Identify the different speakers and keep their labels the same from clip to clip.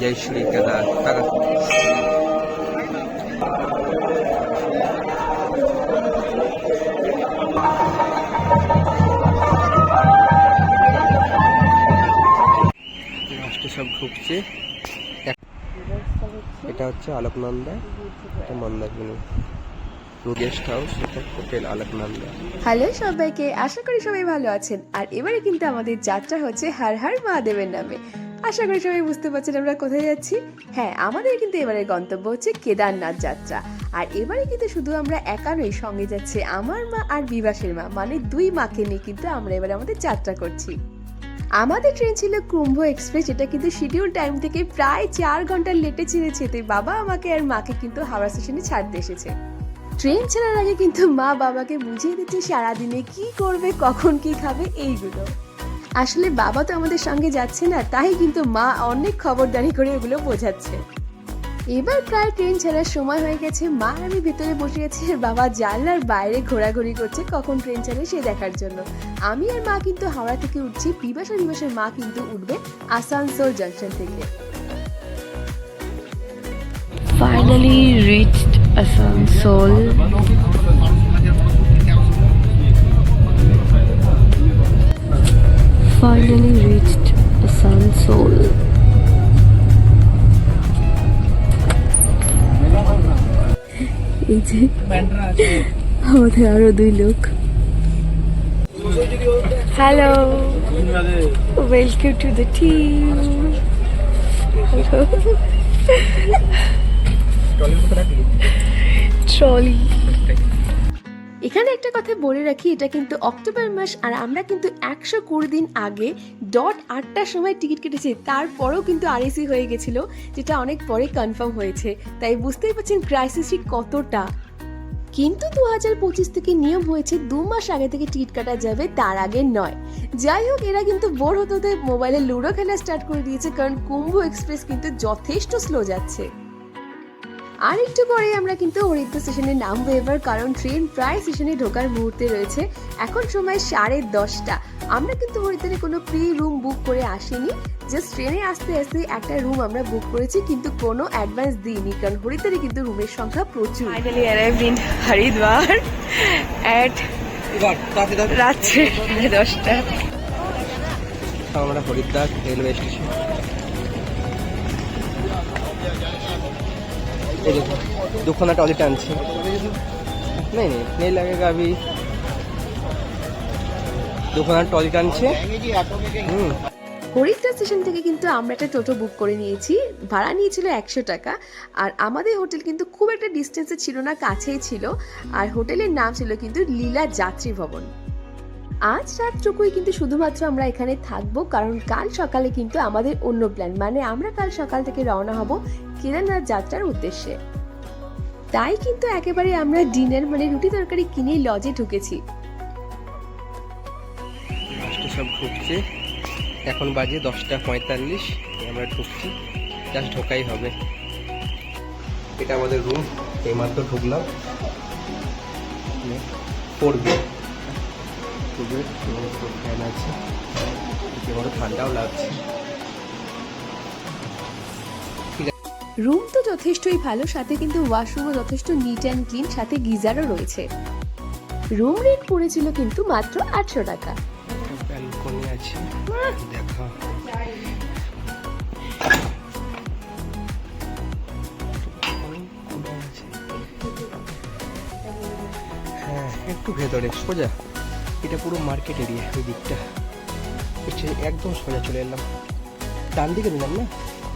Speaker 1: জয়শ্রী কেদার টাকা সব ঘুরছে। এটা হচ্ছে আলোকনন্দা এটা Mandarmani. House hotel Aloknanda.
Speaker 2: Hello সবাইকে আশা করি সবাই ভালো আছেন। আর এবারে কিন্তু আমাদের যাত্রা হচ্ছে হার হার মহাদেবের নামে। আশা করি সবাই বুঝতে পারছেন আমরা কোথায় যাচ্ছি। হ্যাঁ আমাদের কিন্তু এবারের গন্তব্য হচ্ছে কেদারনাথ যাত্রা। আর এবারে কিন্তু শুধু আমরা একা নই, সঙ্গে যাচ্ছে আমার মা আর বিবাসের মা। মানে দুই মাকে নিয়ে কিন্তু আমরা এবারে আমাদের যাত্রা করছি। আমাদের ট্রেন ছিল কুম্ভ এক্সপ্রেস এটা কিন্তু শিডিউল টাইম থেকে প্রায় চার ঘণ্টার লেটে ছেড়েছে তাই বাবা আমাকে আর মাকে কিন্তু হাওড়া স্টেশনে ছাড়তে এসেছে। ট্রেন ছাড়ার আগে কিন্তু মা বাবাকে বুঝিয়ে দিচ্ছে সারাদিনে কি করবে, কখন কি খাবে, এইগুলো। আসলে বাবা তো আমাদের সঙ্গে যাচ্ছে না, তাই কিন্তু মা অনেক খবরদারি করে ওগুলো বোঝাচ্ছে। এবার প্রায় ট্রেন ছাড়ার সময় হয়ে গেছে, মা আমি ভিতরে বসে আছি আর বাবা জানলার বাইরে ঘোরাঘুরি করছে কখন ট্রেন ছাড়ে সে দেখার জন্য। আমি আর মা কিন্তু হাওড়া থেকে উঠছি বিবাসা বিবাসের মা কিন্তু উঠবে আসানসোল জাংশন থেকে।
Speaker 3: Finally reached Asansol. Finally reached Asansol. এই যে আমাদের আরও দুই লোক hello welcome to the team trolley
Speaker 2: এখানে একটা কথা বলে রাখি, এটা কিন্তু অক্টোবর মাস আর আমরা কিন্তু একশো কুড়ি দিন আগে ডট আটটার সময় টিকিট কেটেছি। তারপরেও কিন্তু আরএসি হয়ে গেছিল, যেটা অনেক পরে কনফার্ম হয়েছে। তাই বুঝতেই পারছেন ক্রাইসিসটি কতটা। কিন্তু দু হাজার পঁচিশ থেকে নিয়ম হয়েছে দু মাস আগে থেকে টিকিট কাটা যাবে, তার আগে নয়। যাই হোক, এরা কিন্তু বোর হতে হতে মোবাইলে লুডো খেলা স্টার্ট করে দিয়েছে, কারণ কুম্ভ এক্সপ্রেস কিন্তু যথেষ্ট স্লো যাচ্ছে। আর একটু পরে আমরা কিন্তু হরিদ্বার স্টেশনে নামবো এবার কারণ ট্রেন প্রায় স্টেশনে ঢোকার মুহূর্তে রয়েছে। এখন সময় সাড়ে দশটা। আমরা কিন্তু হরিদ্বারে কোনো প্রি রুম বুক করে আসিনি। জাস্ট ট্রেনে আসতে আসতে একটা রুম আমরা বুক করেছি কিন্তু কোনো অ্যাডভান্স দিইনি কারণ হরিদ্বারে কিন্তু রুমের সংখ্যা প্রচুর।
Speaker 3: Finally arrived in Haridwar at রাত্রে দশটা।
Speaker 1: আমরা হরিদ্বার রেলওয়ে স্টেশন। এই देखो দুখানা টলি টানছে नहीं नहीं नहीं लगेगा अभी দুখানা টলি টানছে হুম
Speaker 2: হরিদ্বার স্টেশন থেকে কিন্তু আমরা একটা টোটো বুক করে নিয়েছি ভাড়া নিয়েছিল একশো টাকা আর আমাদের হোটেল কিন্তু খুব একটা ডিস্টেন্সে ছিল না কাছেই ছিল আর হোটেলের নাম ছিল কিন্তু লীলা যাত্রী ভবন আজ রাতটুকুই কিন্তু শুধুমাত্র আমরা এখানে থাকব, কারণ কাল সকালে কিন্তু আমাদের অন্য প্ল্যান মানে আমরা কাল সকাল থেকে রওনা হব কেদারনাথ যাত্রার উদ্দেশ্যে। তাই কিন্তু একেবারে আমরা ডিনার মানে রুটি তরকারি কিনে লজে ঢুকেছি।
Speaker 1: সব ঢুকছে এখন বাজে দশটা পঁয়তাল্লিশ আমরা ঢুকছি। জাস্ট ঢোকাই হবে। এটা আমাদের রুম এইমাত্র ঢুকলাম। Four bed two bed fan আছে। এবার ঠান্ডাও লাগছে।
Speaker 2: রুম তো যথেষ্টই ভালো সাথে কিন্তু ওয়াশরুমও যথেষ্ট নিট অ্যান্ড ক্লিন সাথে গিজারও রয়েছে। রুম রেট পড়েছিল কিন্তু মাত্র আটশো টাকা।
Speaker 1: ব্যালকনি আছে দেখা। হ্যাঁ একটু ভেতরে সোজা। এটা পুরো মার্কেট এরিয়া এই দিকটা হচ্ছে একদম সোজা চলে এলাম। ডান দিকে নিলাম না?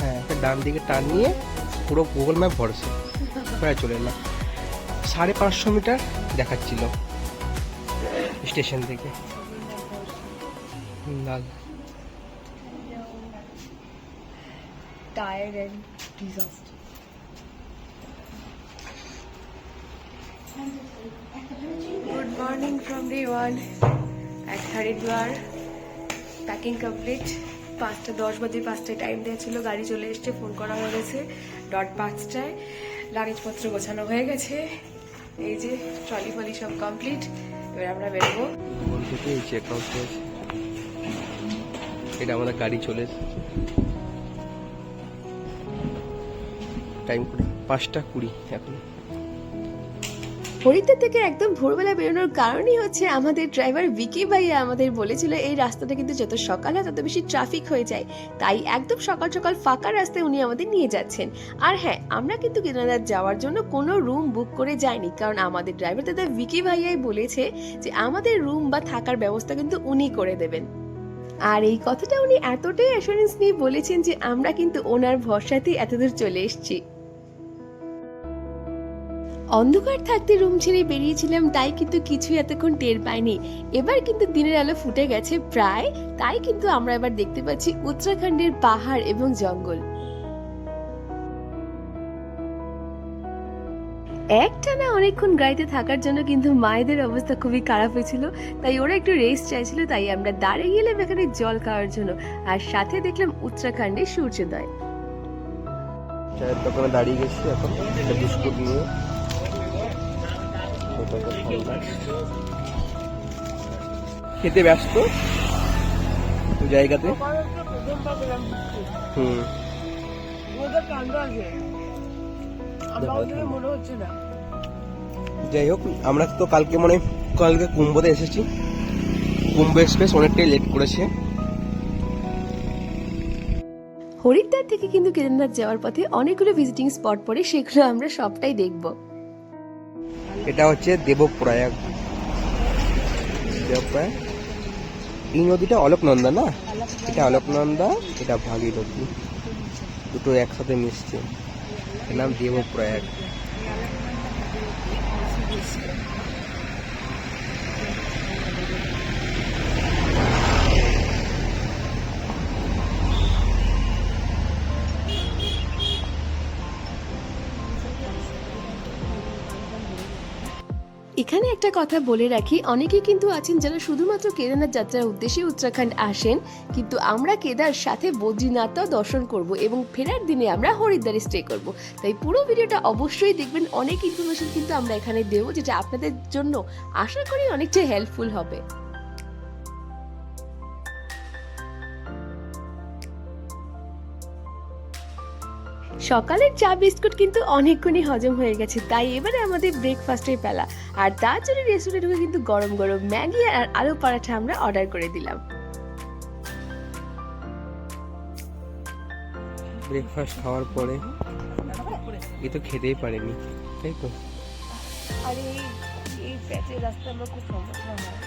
Speaker 1: হ্যাঁ একটা ডান দিকে টান নিয়ে পুরো গুগল ম্যাপ ভরসা। প্রায় চলে এলাম। সাড়ে পাঁচশো মিটার দেখাচ্ছিল স্টেশন থেকে। লাল।
Speaker 3: Tired and disaster. Good morning from day one at Haridwar. Packing complete পাঁচটা, দশ বাজে পাঁচটায় টাইম দেওয়া ছিল, গাড়ি চলে এসছে ফোন করা হয়ে গেছে ডট পাঁচটায়। লাগেজপত্র গোছানো হয়ে গেছে। এই যে ট্রলি ফলি সব কমপ্লিট এবার আমরা বেরোবো।
Speaker 1: চেক এটা আমাদের গাড়ি চলে। টাইম পাঁচটা কুড়ি এখন।
Speaker 2: হরিদ্বার থেকে একদম ভোরবেলা বেরোনোর কারণই হচ্ছে আমাদের ড্রাইভার বিকি ভাইয়া আমাদের বলেছিল, এই রাস্তাটা কিন্তু যত সকাল হয় তত বেশি ট্রাফিক হয়ে যায়। তাই একদম সকাল সকাল ফাঁকা রাস্তায় উনি আমাদের নিয়ে যাচ্ছেন। আর হ্যাঁ আমরা কিন্তু কেদারনাথ যাওয়ার জন্য কোনো রুম বুক করে যাইনি, কারণ আমাদের ড্রাইভার দাদা বিকি ভাইয়াই বলেছে যে আমাদের রুম বা থাকার ব্যবস্থা কিন্তু উনি করে দেবেন। আর এই কথাটা উনি এতটাই অ্যাসুরেন্স নিয়ে বলেছেন যে আমরা কিন্তু ওনার ভরসাতেই এতদূর চলে এসেছি। অন্ধকার থাকতে রুম ছেড়ে বেরিয়েছিলাম, তাই কিন্তু কিছুই এতক্ষণ টের পাইনি। এবার কিন্তু দিনের আলো ফুটে গেছে প্রায়, তাই কিন্তু আমরা এবার দেখতে পাচ্ছি উত্তরাখণ্ডের পাহাড় এবং জঙ্গল। একটানা অনেকক্ষণ গাড়িতে থাকার জন্য কিন্তু মায়েদের অবস্থা খুবই খারাপ হয়েছিল, তাই ওরা একটু রেস্ট চাইছিল, তাই আমরা দাঁড়িয়ে গেলাম এখানে জল খাওয়ার জন্য। আর সাথে দেখলাম উত্তরাখণ্ডের সূর্যোদয়।
Speaker 1: চায়ের দোকানে দাঁড়িয়ে গেছি এখন বিস্কুট নিয়ে। খেতে ব্যস্ত জায়গাতে? হুম। যাই হোক, আমরা তো কালকে মনে কালকে কুম্ভতে এসেছি। কুম্ভ এক্সপ্রেস অনেকটাই লেট করেছে।
Speaker 2: হরিদ্বার থেকে কিন্তু কেদারনাথ যাওয়ার পথে অনেকগুলো ভিজিটিং স্পট পড়ে, সেগুলো আমরা সবটাই দেখব।
Speaker 1: এটা হচ্ছে দেবপ্রয়াগ। দেবপ্রয়াগ? এই নদীটা অলোকনন্দা না? এটা অলোকনন্দা, এটা ভাগীরথী। দুটো একসাথে মিশছে। এর নাম দেবপ্রয়াগ।
Speaker 2: এখানে একটা কথা বলে রাখি, অনেকেই কিন্তু আছেন যারা শুধুমাত্র কেদারনাথ যাত্রার উদ্দেশ্যে উত্তরাখণ্ড আসেন, কিন্তু আমরা কেদার সাথে বদ্রীনাথটাও দর্শন করব এবং ফেরার দিনে আমরা হরিদ্বারে স্টে করব। তাই পুরো ভিডিওটা অবশ্যই দেখবেন, অনেক ইনফরমেশন কিন্তু আমরা এখানে দেবো, যেটা আপনাদের জন্য আশা করি অনেকটা হেল্পফুল হবে। সকালের চা বিস্কুট কিন্তু অনেকক্ষণই হজম হয়ে গেছে তাই এবারে আমাদের ব্রেকফাস্টের পেলা আর তার জন্য রেস্টুরেন্টে ঢুকে কিন্তু গরম গরম ম্যাগি আর আলু পরাঠা আমরা অর্ডার করে দিলাম।
Speaker 1: ব্রেকফাস্ট খাওয়ার পরে এ তো খেতেই পারেনি তাই তো?
Speaker 3: আর এই এই প্যাচের রাস্তা আমার খুব সমস্যা হয়।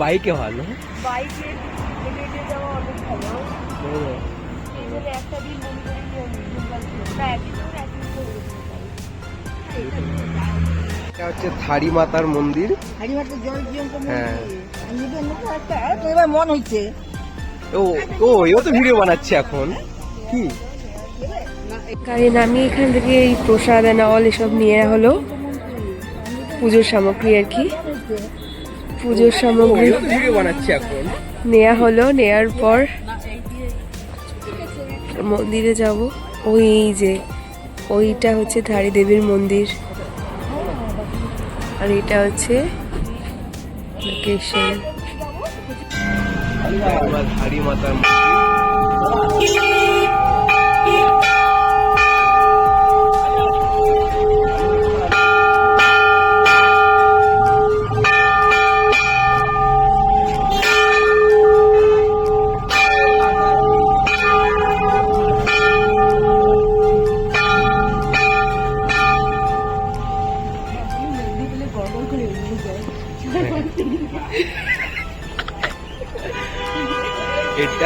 Speaker 1: বাইকে ভালো।
Speaker 3: বাইকে একটা দিন মনে করি আমি
Speaker 1: এটা হচ্ছে থারি মাতার মন্দির?
Speaker 4: হাড়িভাতে জল জিয়ন্ত
Speaker 1: হ্যাঁ।
Speaker 4: এবার মন
Speaker 1: ও ও এও তো ভিডিও বানাচ্ছে এখন। কি?
Speaker 3: নামিয়ে এখান থেকে এই প্রসাদ অল এসব নিয়ে হলো পুজোর সামগ্রী আর কি। পুজোর সামগ্রী।
Speaker 1: ভিডিও বানাচ্ছে এখন।
Speaker 3: নেওয়া হলো, নেয়ার পর মন্দিরে যাব। ওই এই যে, ওইটা হচ্ছে ধারী দেবীর মন্দির। আর এটা হচ্ছে লোকেশন
Speaker 1: মাতার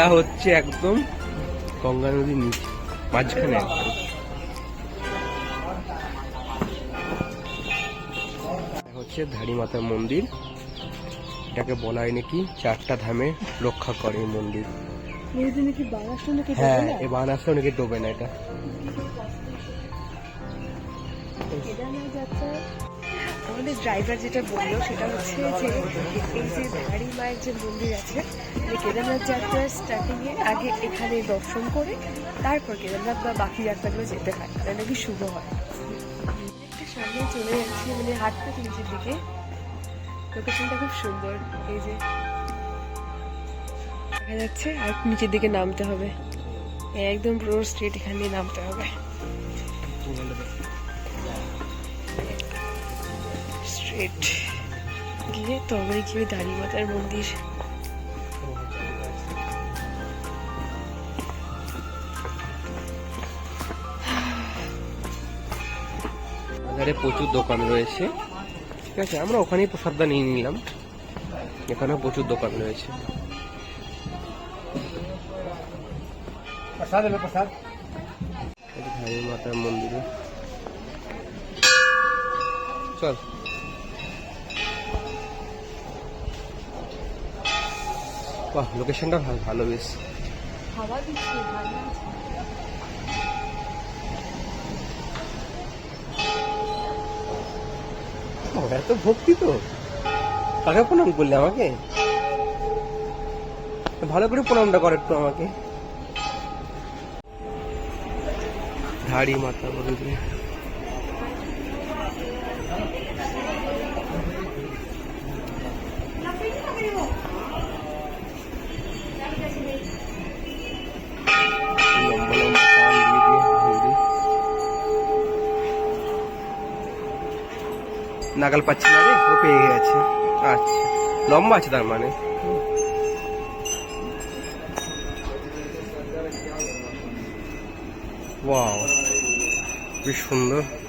Speaker 1: এটা হচ্ছে একদম গঙ্গা নদীর নিচে মাঝখানে একদম। হচ্ছে ধারী মাতার মন্দির। এটাকে বলা হয় নাকি চারটা ধামে রক্ষা করে এই মন্দির। হ্যাঁ এ বানাসটা অনেকে ডোবে না? এটা।
Speaker 3: আমাদের ড্রাইভার যেটা বলল সেটা হচ্ছে যে এই যে ধারী মায়ের যে মন্দির আছে কেদারনাথ যাত্রার স্টার্টিং এ আগে এখানে দর্শন করে তারপর কেদারনাথ বা বাকি যাত্রাগুলো যেতে হয়। এটা নাকি শুভ হয়। সামনে চলে যাচ্ছি মানে হাঁটতে নিচের দিকে। লোকেশনটা খুব সুন্দর। এই যে দেখা যাচ্ছে, আর নিচের দিকে নামতে হবে। একদম পুরো স্ট্রেট এখান নামতে হবে। স্ট্রেট গিয়ে তবে গিয়ে দাঁড়ি মাতার মন্দির।
Speaker 1: বাজারে প্রচুর দোকান রয়েছে। ঠিক আছে আমরা ওখানেই প্রসাদটা নিয়ে নিলাম। এখানেও প্রচুর দোকান রয়েছে। এই যে ধারী মাতার মন্দিরে। চল। বাহ লোকেশনটা ভালো ভালো বেশ।
Speaker 3: হাওয়া দিচ্ছে ভালো
Speaker 1: এত ভক্তি তো। কাকে প্রণাম করলে আমাকে? ভালো করে প্রণামটা করে একটু আমাকে। ধাড়ি মাথা মন্দির নাগাল পাচ্ছি না রে, ও পেয়ে গেছে। আচ্ছা লম্বা আছে তার মানে। ওয়াও বেশ সুন্দর।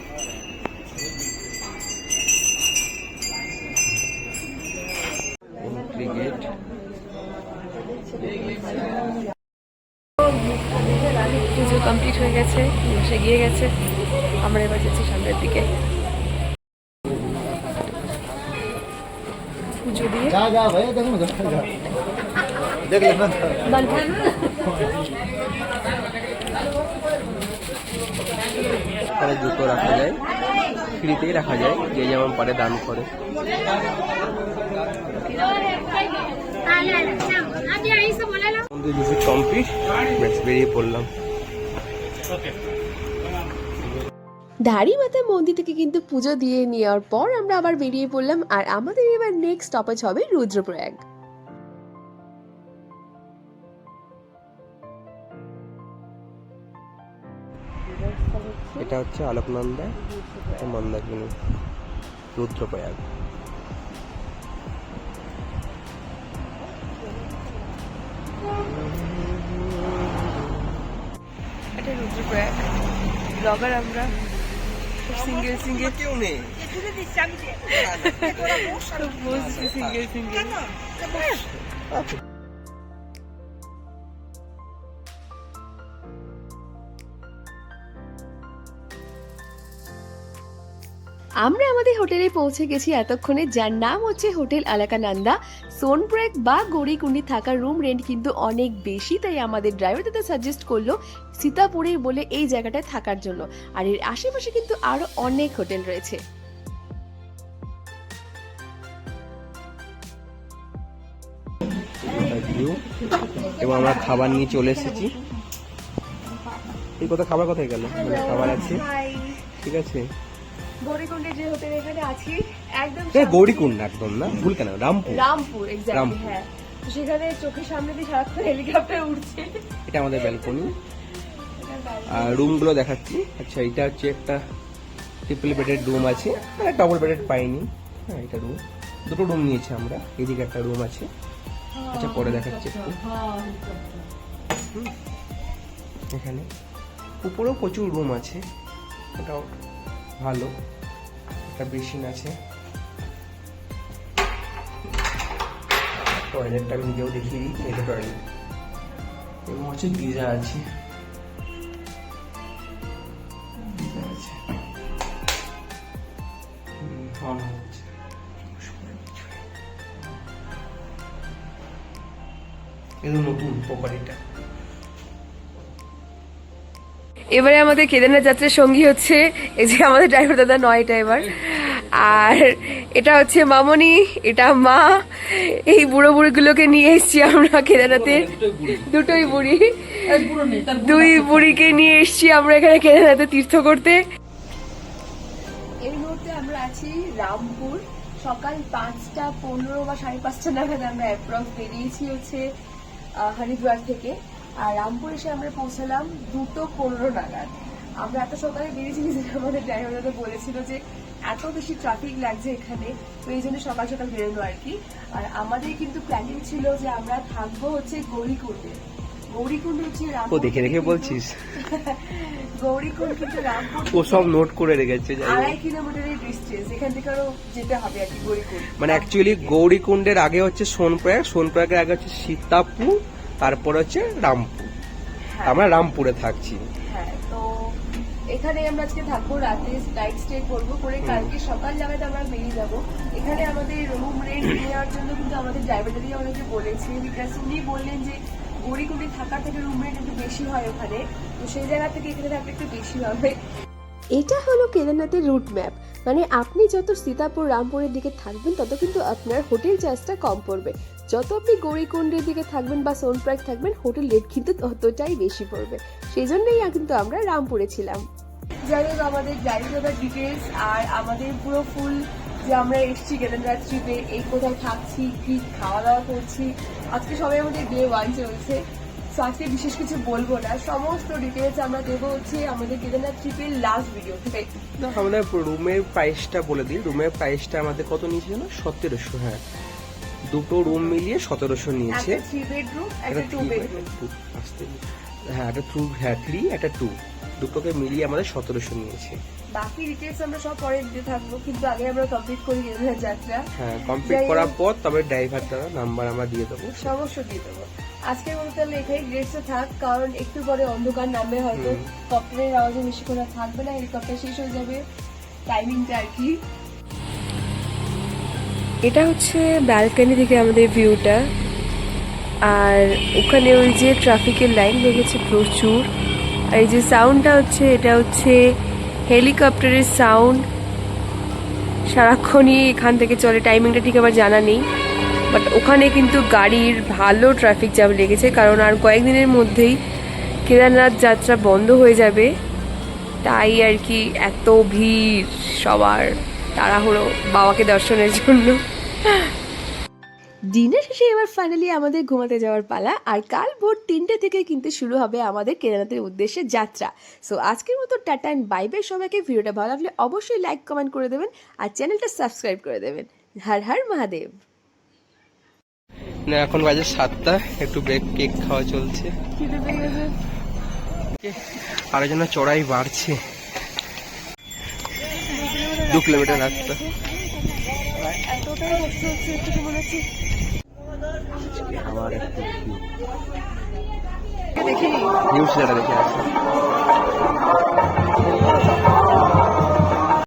Speaker 3: পুজো দিয়ে।
Speaker 1: এখানে জুতো রাখা যায় ফ্রিতেই রাখা যায় যে যেমন পারে দান করে। কমপ্লিট বেরিয়ে পড়লাম।
Speaker 2: ধারী মাতা মন্দির থেকে কিন্তু পুজো দিয়ে নেওয়ার পর আমরা আবার বেরিয়ে পড়লাম আর আমাদের এবার নেক্সট স্টপেজ হবে রুদ্রপ্রয়াগ।
Speaker 1: এটা হচ্ছে আলোকনন্দা এটা মন্দাকিনী রুদ্রপ্রয়াগ।
Speaker 3: এটা রুদ্রপ্রয়াগ। ব্লগার আমরা। সিঙ্গেল সিঙ্গেল
Speaker 1: কেউ নেই।
Speaker 3: সিঙ্গেল সিঙ্গেল
Speaker 2: আমরা আমাদের হোটেলে পৌঁছে গেছি এতক্ষণে যার নাম হচ্ছে হোটেল আলাকানন্দা। সোনপ্রয়াগ বা গৌরীকুণ্ডি থাকার রুম রেন্ট কিন্তু অনেক বেশি তাই আমাদের ড্রাইভার দাদা সাজেস্ট করল সীতাপুরে বলে এই জায়গাটায় থাকার জন্য। আর এর আশেপাশে কিন্তু আরও অনেক হোটেল রয়েছে।
Speaker 1: এবং আমরা খাবার নিয়ে চলে এসেছি। এই কথা খাবার কোথায় গেল? মানে খাবার আছে। ঠিক আছে।
Speaker 3: গৌরীকুণ্ডে যে হোটেল এখানে আছি একদম
Speaker 1: এটা গৌরীকুণ্ড একদম না? ভুল কেন? রামপুর।
Speaker 3: রামপুর এক্স্যাক্টলি। হ্যাঁ। সেখানে চোখের সামনে দিয়ে সারাক্ষণ হেলিকপ্টার উঠছে
Speaker 1: এটা আমাদের ব্যালকনি আর রুমগুলো দেখাচ্ছি। আচ্ছা এটা হচ্ছে একটা ট্রিপল বেডেড রুম আছে। মানে ডবল বেডেড পাইনি। হ্যাঁ এটা রুম দুটো রুম নিয়েছি আমরা। এদিকে একটা রুম আছে। আচ্ছা পরে দেখাচ্ছি একটু। এখানে। উপরেও প্রচুর রুম আছে। ওটাও ভালো। একটা বেসিন আছে। টয়লেটটা আমি নিজেও দেখিয়ে দিই এটা টয়লেট। এবং হচ্ছে গিজার আছে। on হচ্ছে। একদম নতুন প্রপার্টিটা
Speaker 3: এবারে আমাদের কেদারনাথ যাত্রার সঙ্গী হচ্ছে এই যে আমাদের ড্রাইভার দাদা নয়টা এবার। আর এটা হচ্ছে মামনি, এটা মা। এই বুড়ো বুড়িগুলোকে নিয়ে এসেছি আমরা কেদারনাথের দুটোই বুড়ি। দুই বুড়িকে নিয়ে এসেছি আমরা এখানে কেদারনাথে তীর্থ করতে।
Speaker 2: এই মুহূর্তে আমরা আছি রামপুর। সকাল পাঁচটা পনেরো বা সাড়ে পাঁচটা নাগাদ আমরা অ্যাপ্রক্স বেরিয়েছি হচ্ছে হরিদ্বার থেকে।
Speaker 3: আর রামপুর এসে আমরা পৌঁছালাম দুটো পনেরো নাগাদ। আমরা এত সকালে বেরিয়েছি যে আমাদের ড্রাইভার দাদা বলেছিল যে এত বেশি ট্রাফিক লাগছে এখানে তো এই জন্য সকাল সকাল বেরোনো আর কি। আর আমাদের কিন্তু প্ল্যানিং ছিল যে আমরা থাকব হচ্ছে গৌরীকুণ্ডে। গৌরীকুণ্ড হচ্ছে
Speaker 1: ও দেখে দেখে বলছিস।
Speaker 3: গৌরীকুণ্ড কিন্তু রামপুর
Speaker 1: ও সব নোট করে রেখেছে।
Speaker 3: আড়াই কিলোমিটারের ডিস্টেন্স এখান থেকে আরও যেতে হবে আর কি গৌরীকুণ্ড।
Speaker 1: মানে অ্যাকচুয়ালি গৌরীকুণ্ডের আগে হচ্ছে সোনপ্রয়াগ সোনপ্রয়াগের আগে হচ্ছে সীতাপুর তারপর হচ্ছে রামপুর।
Speaker 3: হ্যাঁ।
Speaker 1: আমরা রামপুরে থাকছি।
Speaker 3: হ্যাঁ তো এখানে আমরা আজকে থাকব রাতে নাইট স্টে করব করে কালকে সকাল লাগাতে আমরা বেরিয়ে যাব। এখানে আমাদের রুম রেন্ট নেওয়ার জন্য কিন্তু আমাদের ড্রাইভারদারি আমাদেরকে বলেছে বিকজ উনি বললেন যে গড়িগুড়ি থাকার থেকে রুম রেন্ট একটু বেশি হয় ওখানে তো সেই জায়গা থেকে এখানে থাকলে একটু বেশি হবে।
Speaker 2: এটা হলো কেদারনাথের রুট ম্যাপ মানে আপনি যত সীতাপুর রামপুরের দিকে থাকবেন তত কিন্তু আপনার হোটেল চার্জটা কম পড়বে। যত আপনি গৌরীকুণ্ডের দিকে থাকবেন বা সোনপ্রাগ থাকবেন হোটেল রেট কিন্তু ততটাই বেশি পড়বে। সেই জন্যই কিন্তু আমরা রামপুরে ছিলাম।
Speaker 3: যাই হোক আমাদের ড্রাইভার ডিটেলস আর আমাদের পুরো ফুল যে আমরা এসছি কেদারনাথ ট্রিপে এই কোথায় থাকছি কি খাওয়া দাওয়া করছি আজকে সবাই আমাদের ডে ওয়ান চলছে। তো আজকে বিশেষ কিছু বলব না। সমস্ত ডিটেলস আমরা দেবো হচ্ছে আমাদের কেদারনাথ ট্রিপের লাস্ট ভিডিও ঠিক
Speaker 1: না আমরা রুমের প্রাইসটা বলে দিই। রুমের প্রাইসটা আমাদের কত নিয়েছিল? সতেরোশো হ্যাঁ। দুটো রুম মিলিয়ে সতেরোশো নিয়েছে।
Speaker 3: থ্রি বেডরুম একটা
Speaker 1: একটা
Speaker 3: টু বেডরুম
Speaker 1: আসতে হ্যাঁ একটা টু হ্যাঁ থ্রি একটা টু দুটোকে মিলিয়ে আমাদের সতেরোশো নিয়েছে।
Speaker 3: বাকি ডিটেলস আমরা সব পরে দিতে থাকব কিন্তু আগে আমরা কমপ্লিট করি কেদারনাথ যাত্রা।
Speaker 1: হ্যাঁ কমপ্লিট করার পর তবে ড্রাইভারটা নাম্বার আমরা দিয়ে দেবো।
Speaker 3: সমস্ত দিয়ে দেবো। আজকের মতো তাহলে এখানে গ্রেসে থাক কারণ একটু পরে অন্ধকার নামবে হয়তো। কপ্টারের আওয়াজে বেশিক্ষণ আর থাকবে না হেলিকপ্টার শেষ হয়ে যাবে। টাইমিংটা আর কি।
Speaker 2: এটা হচ্ছে ব্যালকনি থেকে আমাদের ভিউটা আর ওখানে ওই যে ট্রাফিকের লাইন লেগেছে প্রচুর। আর এই যে সাউন্ডটা হচ্ছে, এটা হচ্ছে হেলিকপ্টারের সাউন্ড সারাক্ষণই এখান থেকে চলে টাইমিংটা ঠিক আমার জানা নেই। বাট ওখানে কিন্তু গাড়ির ভালো ট্রাফিক জ্যাম লেগেছে, কারণ আর কয়েকদিনের মধ্যেই কেদারনাথ যাত্রা বন্ধ হয়ে যাবে। তাই আর কি এত ভিড় সবার। তাড়াহুড়ো বাবাকে দর্শনের জন্য। ডিনার শেষে এবার ফাইনালি আমাদের ঘুমাতে যাওয়ার পালা আর কাল ভোর তিনটে থেকে কিন্তু শুরু হবে আমাদের কেদারনাথের উদ্দেশ্যে যাত্রা। সো আজকের মতো টাটা অ্যান্ড বাই বাই সবাইকে। ভিডিওটা ভালো লাগলে অবশ্যই লাইক কমেন্ট করে দেবেন আর চ্যানেলটা সাবস্ক্রাইব করে দেবেন। হর হর মহাদেব।
Speaker 1: না এখন বাজে সাতটা একটু ব্রেক কেক খাওয়া চলছে। আরও যেন চড়াই বাড়ছে। দু কিলোমিটার রাস্তা। আমার একটু
Speaker 3: দেখে
Speaker 1: নিউজ দেখে আসি।